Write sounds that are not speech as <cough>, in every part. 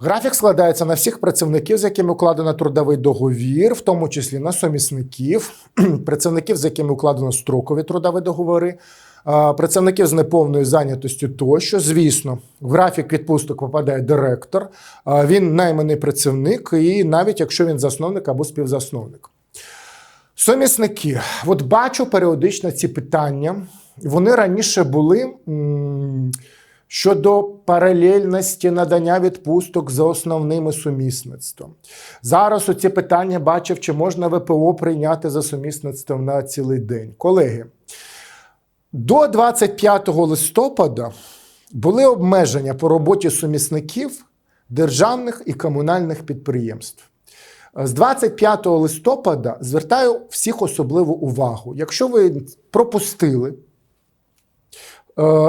Графік складається на всіх працівників, з якими укладено трудовий договір, в тому числі на сумісників, <clears throat> працівників, з якими укладено строкові трудові договори, працівників з неповною зайнятостю тощо. Звісно, в графік відпусток попадає директор, він найманий працівник, і навіть якщо він засновник або співзасновник. Сумісники, от бачу періодично ці питання. Вони раніше були щодо паралельності надання відпусток за основними сумісництвом. Зараз оці питання бачив, чи можна ВПО прийняти за сумісництвом на цілий день. Колеги, до 25 листопада були обмеження по роботі сумісників державних і комунальних підприємств. З 25 листопада звертаю всіх особливу увагу. Якщо ви пропустили,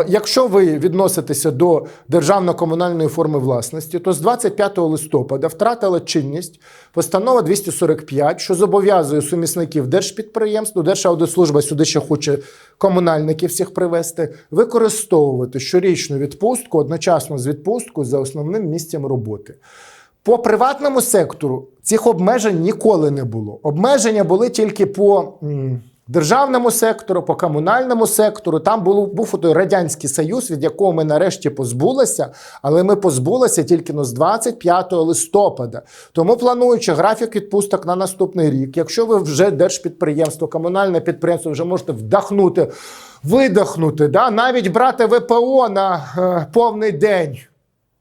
якщо ви відноситеся до державно-комунальної форми власності, то з 25 листопада втратила чинність постанова 245, що зобов'язує сумісників держпідприємств, ну, Держаудитслужба сюди ще хоче комунальників всіх привести, використовувати щорічну відпустку одночасно з відпусткою за основним місцем роботи. По приватному сектору цих обмежень ніколи не було. Обмеження були тільки по державному сектору, по комунальному сектору. Там було, був той Радянський Союз, від якого ми нарешті позбулися, але ми позбулися тільки ну, з 25 листопада. Тому, плануючи графік відпусток на наступний рік, якщо ви вже держпідприємство, комунальне підприємство, вже можете вдохнути, видихнути, да? навіть брати ВПО на е, повний день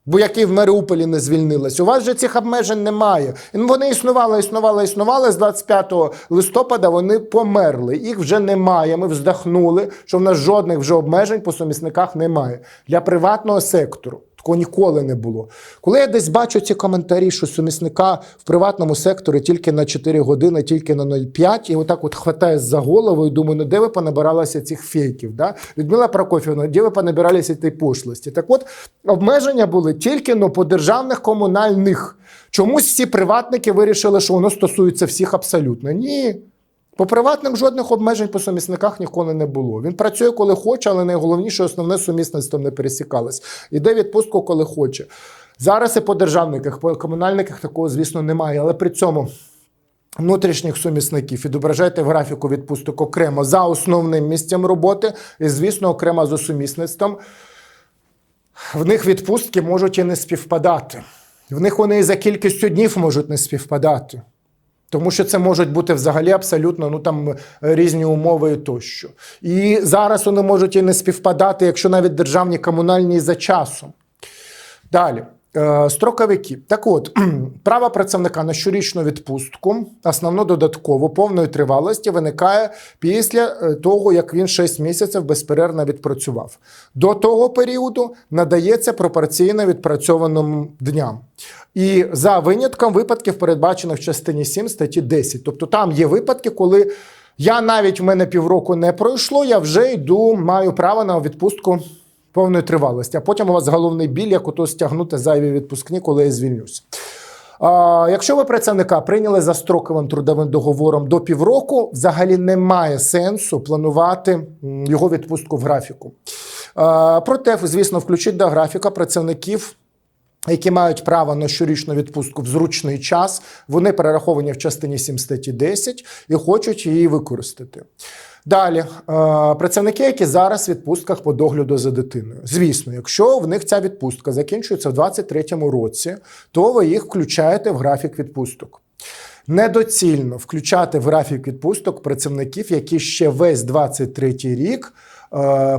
бо який в Маріуполі не звільнилась. У вас же цих обмежень немає. Вони існували, існували, існували. З 25 листопада вони померли. Їх вже немає. Ми вздохнули, що в нас жодних вже обмежень по сумісниках немає. Для приватного сектору. Такого ніколи не було. Коли я десь бачу ці коментарі, що сумісника в приватному секторі тільки на 4 години, тільки на 0,5, і отак от хватає за голову і думаю, ну де ви понабиралися цих фейків? Да? Людмила Прокофівна, де ви понабиралися цієї пошлості? Так от обмеження були тільки ну, по державних комунальних. Чомусь всі приватники вирішили, що воно стосується всіх абсолютно. Ні. По приватним жодних обмежень по сумісниках ніколи не було. Він працює, коли хоче, але найголовніше основне сумісництво не пересікалось. Іде відпустку, коли хоче. Зараз і по державниках, по комунальниках такого, звісно, немає. Але при цьому внутрішніх сумісників відображайте в графіку відпусток окремо за основним місцем роботи і, звісно, окремо за сумісництвом. В них відпустки можуть і не співпадати. В них вони і за кількістю днів можуть не співпадати. Тому що це можуть бути взагалі абсолютно ну там різні умови і тощо. І зараз вони можуть і не співпадати, якщо навіть державні комунальні за часом. Далі. Е, Строковики. Так от, <clears throat> право працівника на щорічну відпустку, основно додатково повної тривалості, виникає після е, того, як він 6 місяців безперервно відпрацював. До того періоду надається пропорційно відпрацьованим дням. І за винятком випадків, передбачених в частині 7 статті 10. Тобто там є випадки, коли я навіть в мене півроку не пройшло, я вже йду, маю право на відпустку повної тривалості. А потім у вас головний біль, як ото стягнути зайві відпускні, коли я звільнюся. А, якщо ви працівника прийняли за строковим трудовим договором до півроку, взагалі немає сенсу планувати його відпустку в графіку. Проте, звісно, включіть до графіка працівників. Які мають право на щорічну відпустку в зручний час, вони перераховані в частині 7 статті 10 і хочуть її використати. Далі, е, працівники, які зараз в відпустках по догляду за дитиною. Звісно, якщо в них ця відпустка закінчується в 2023 році, то ви їх включаєте в графік відпусток. Недоцільно включати в графік відпусток працівників, які ще весь 23 рік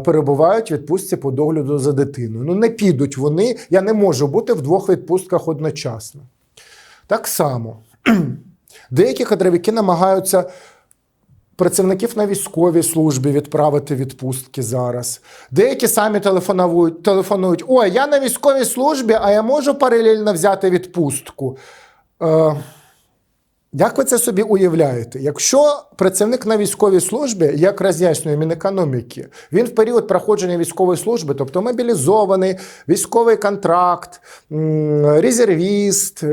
перебувають в відпустці по догляду за дитиною. Ну не підуть вони. Я не можу бути в двох відпустках одночасно. Так само, <clears throat> деякі кадровики намагаються працівників на військовій службі відправити відпустки зараз. Деякі самі телефонують, телефонують: Ой, я на військовій службі, а я можу паралельно взяти відпустку. Е, як ви це собі уявляєте? Якщо працівник на військовій службі, як роз'яснює Мінекономіки, він в період проходження військової служби, тобто мобілізований, військовий контракт, резервіст.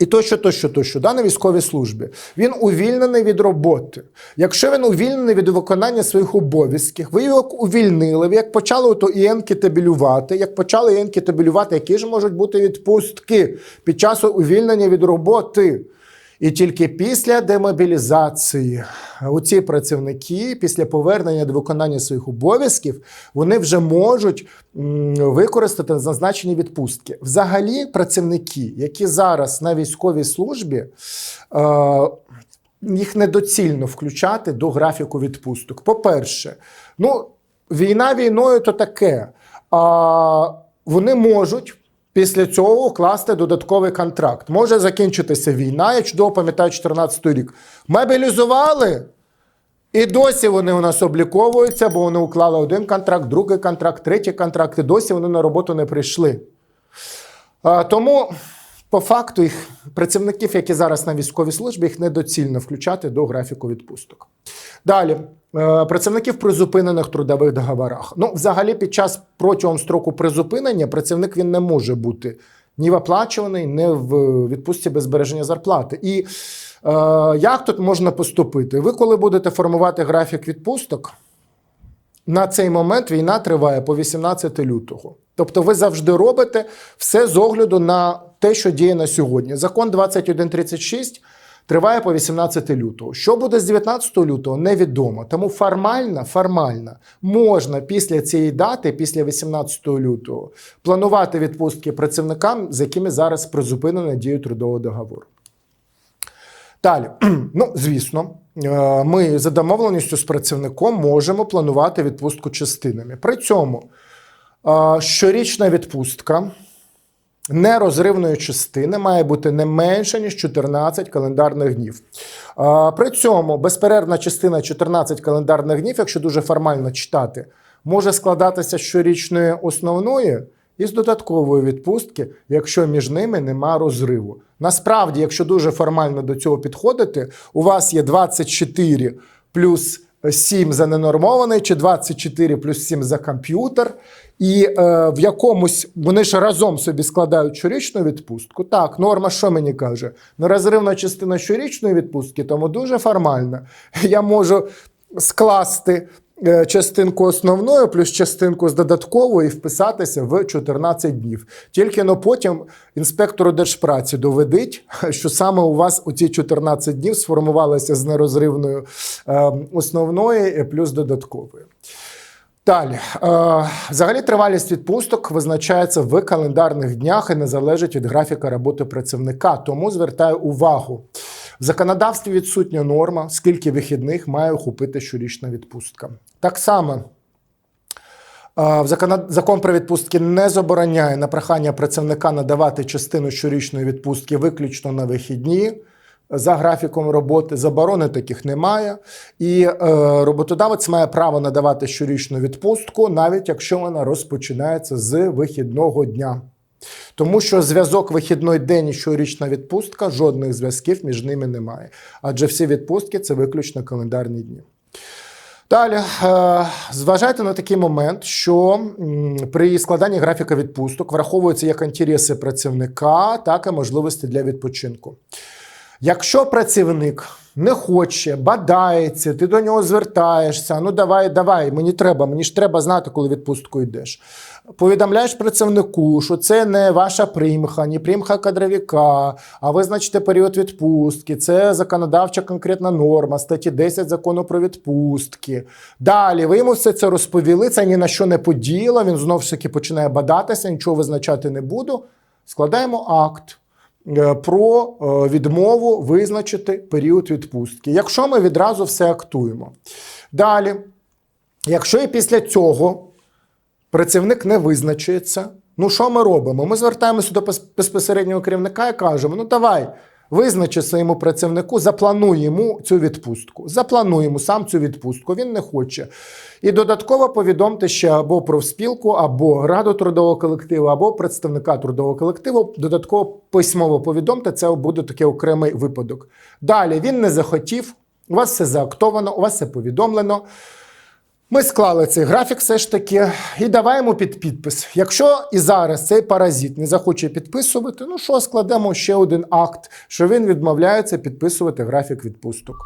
І тощо, тощо, тощо, да, на військовій службі. Він увільнений від роботи. Якщо він увільнений від виконання своїх обов'язків, ви його увільнили, ви як почали ото ієнки енкетабілювати, як почали ієнки табелювати, які ж можуть бути відпустки під час увільнення від роботи. І тільки після демобілізації ці працівники, після повернення до виконання своїх обов'язків, вони вже можуть використати зазначені відпустки. Взагалі, працівники, які зараз на військовій службі, е, їх недоцільно включати до графіку відпусток. По-перше, ну, війна війною то таке. А вони можуть після цього укласти додатковий контракт. Може закінчитися війна, я чудово пам'ятаю 14 рік. Мобілізували, і досі вони у нас обліковуються, бо вони уклали один контракт, другий контракт, третій контракт, і досі вони на роботу не прийшли. Тому, по факту, їх працівників, які зараз на військовій службі, їх недоцільно включати до графіку відпусток. Далі, е, працівників призупинених трудових договорах. Ну, взагалі, під час протягом строку призупинення працівник він не може бути ні в оплачуваний, ні в відпустці без збереження зарплати. І е, як тут можна поступити? Ви, коли будете формувати графік відпусток, на цей момент війна триває по 18 лютого. Тобто ви завжди робите все з огляду на те, що діє на сьогодні. Закон 2136 триває по 18 лютого. Що буде з 19 лютого, невідомо. Тому формально, формально можна після цієї дати, після 18 лютого, планувати відпустки працівникам, з якими зараз призупинено дію трудового договору. Далі, <clears throat> ну звісно, е, ми за домовленістю з працівником можемо планувати відпустку частинами. При цьому е, щорічна відпустка нерозривної частини має бути не менше, ніж 14 календарних днів. При цьому безперервна частина 14 календарних днів, якщо дуже формально читати, може складатися з щорічної основної і з додаткової відпустки, якщо між ними нема розриву. Насправді, якщо дуже формально до цього підходити, у вас є 24 плюс 7 за ненормований, чи 24 плюс 7 за комп'ютер, і е, в якомусь вони ж разом собі складають щорічну відпустку. Так, норма що мені каже? Нерозривна частина щорічної відпустки, тому дуже формальна. Я можу скласти частинку основною плюс частинку з додаткової і вписатися в 14 днів. Тільки но потім інспектору держпраці доведить, що саме у вас у ці 14 днів сформувалося з нерозривною е, основної плюс додаткової. Далі, Е, взагалі тривалість відпусток визначається в календарних днях і не залежить від графіка роботи працівника. Тому звертаю увагу. В законодавстві відсутня норма, скільки вихідних має охопити щорічна відпустка. Так само закон про відпустки не забороняє на прохання працівника надавати частину щорічної відпустки виключно на вихідні. За графіком роботи заборони таких немає, і е, роботодавець має право надавати щорічну відпустку, навіть якщо вона розпочинається з вихідного дня. Тому що зв'язок вихідний день і щорічна відпустка, жодних зв'язків між ними немає. Адже всі відпустки це виключно календарні дні. Далі, е, зважайте на такий момент, що при складанні графіка відпусток враховуються як інтереси працівника, так і можливості для відпочинку. Якщо працівник не хоче, бадається, ти до нього звертаєшся, ну давай, давай, мені треба, мені ж треба знати, коли відпустку йдеш. Повідомляєш працівнику, що це не ваша примха, ні примха кадровіка, а визначте період відпустки. Це законодавча конкретна норма, статті 10 закону про відпустки. Далі ви йому все це розповіли, це ні на що не поділо. Він знов ж таки починає бадатися, нічого визначати не буду. Складаємо акт про е, відмову визначити період відпустки. Якщо ми відразу все актуємо. Далі, якщо і після цього працівник не визначується, ну що ми робимо? Ми звертаємося до безпосереднього керівника і кажемо: ну давай. Визначи своєму працівнику, заплануй йому цю відпустку. Заплануй йому сам цю відпустку. Він не хоче. І додатково повідомте ще або профспілку, або раду трудового колективу, або представника трудового колективу. Додатково письмово повідомте, це буде такий окремий випадок. Далі він не захотів, у вас все заактовано, у вас все повідомлено. Ми склали цей графік все ж таки і даваємо під підпис. Якщо і зараз цей паразит не захоче підписувати, ну що складемо ще один акт, що він відмовляється підписувати графік відпусток.